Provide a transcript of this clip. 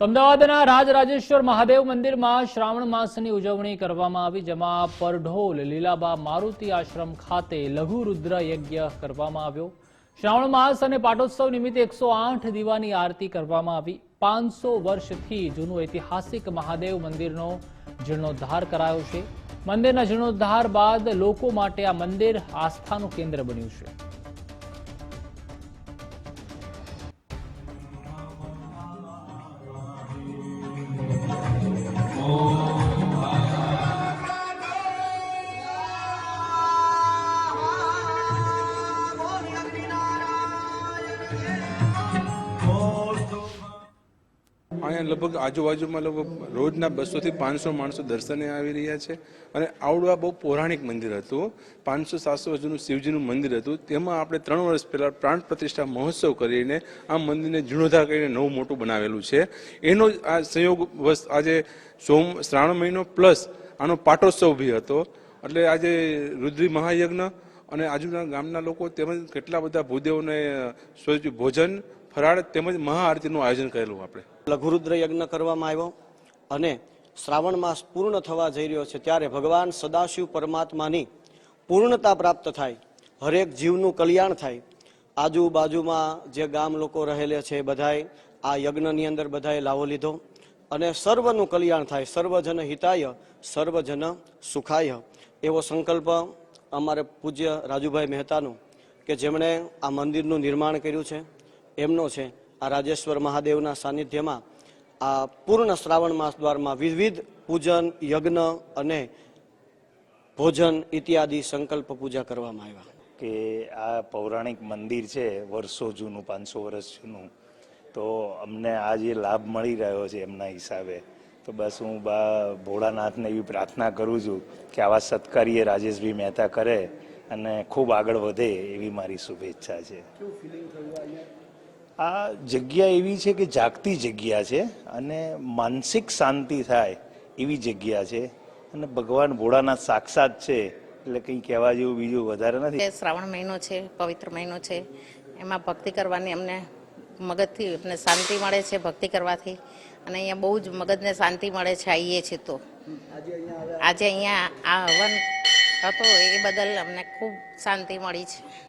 અમદાવાદના રાજરાજેશ્વર મહાદેવ મંદિરમાં શ્રાવણ માસની ઉજવણી કરવામાં આવી, જેમાં પરઢોલ, લીલાબા, મારુતિ આશ્રમ ખાતે લઘુ રુદ્ર યજ્ઞ કરવામાં આવ્યો. શ્રાવણ માસ અને પાટોત્સવ નિમિત્તે એકસો આઠ દીવાની આરતી કરવામાં આવી. પાંચસો વર્ષથી જૂનું ઐતિહાસિક મહાદેવ મંદિરનો જીર્ણોદ્ધાર કરાયો છે. મંદિરના જીર્ણોદ્ધાર બાદ લોકો માટે આ મંદિર આસ્થાનું કેન્દ્ર બન્યું છે. અહીંયા લગભગ આજુબાજુમાં લગભગ રોજના બસોથી પાંચસો માણસો દર્શને આવી રહ્યા છે. અને આવડું આ બહુ પૌરાણિક મંદિર હતું. પાંચસો સાતસો વર્ષનું શિવજીનું મંદિર હતું. તેમાં આપણે ત્રણ વર્ષ પહેલા પ્રાણ પ્રતિષ્ઠા મહોત્સવ કરીને આ મંદિરને જીર્ણોદ્ધાર કરીને નવું મોટું બનાવેલું છે. એનો આ સંયોગ વશ આજે સોમ શ્રાવણ મહિનો પ્લસ આનો પાટોત્સવ બી હતો. એટલે આજે રુદ્રી મહાયજ્ઞ અને આજુના ગામના લોકો તેમજ કેટલા બધા ભૂદેવોને ભોજન ફરાળ તેમજ મહાઆરતીનું આયોજન કરેલું આપણે. લઘુરુદ્ર યજ્ઞ કરવામાં આવ્યો અને શ્રાવણ માસ પૂર્ણ થવા જઈ રહ્યો છે ત્યારે ભગવાન સદાશિવ પરમાત્માની પૂર્ણતા પ્રાપ્ત થાય, હરેક જીવનું કલ્યાણ થાય. આજુબાજુમાં જે ગામ લોકો રહેલે છે બધાએ આ યજ્ઞની અંદર બધાએ લાવો લીધો અને સર્વનું કલ્યાણ થાય. સર્વજન હિતાય, સર્વજન સુખાય. એવો સંકલ્પ અમારે પૂજ્ય રાજુભાઈ મહેતાનો કે જેમણે આ મંદિરનું નિર્માણ કર્યું છે. એમનો છે. આ રાજેશ્વર મહાદેવના સાનિધ્યમાં આ પૂર્ણ શ્રાવણ માસ દ્વારમાં વિવિધ પૂજન યજ્ઞ અને ભોજન ઇત્યાદિ સંકલ્પ પૂજા કરવામાં આવ્યા. કે આ પૌરાણિક મંદિર છે વર્ષો જૂનું પાંચસો વર્ષ જૂનું. તો અમને આ જે લાભ મળી રહ્યો છે એમના હિસાબે તો બસ હું બા ભોળાનાથને એવી પ્રાર્થના કરું છું કે આવા સત્કાર્ય રાજેશભાઈ મહેતા કરે અને ખૂબ આગળ વધે એવી મારી શુભેચ્છા છે. આ જગ્યા એવી છે કે જાગતી જગ્યા છે અને માનસિક શાંતિ થાય એવી જગ્યા છે. અને ભગવાન ભોળાનાથ સાક્ષાત છે એટલે કંઈ કહેવા જેવું બીજું વધારે નથી. શ્રાવણ મહિનો છે, પવિત્ર મહિનો છે. એમાં ભક્તિ કરવાની અમને મગજથી અમને શાંતિ મળે છે ભક્તિ કરવાથી. અને અહીંયા બહુ જ મગજને શાંતિ મળે છે આવીએ છીએ તો. આજે અહીંયા આ હવન હતો એ બદલ અમને ખૂબ શાંતિ મળી છે.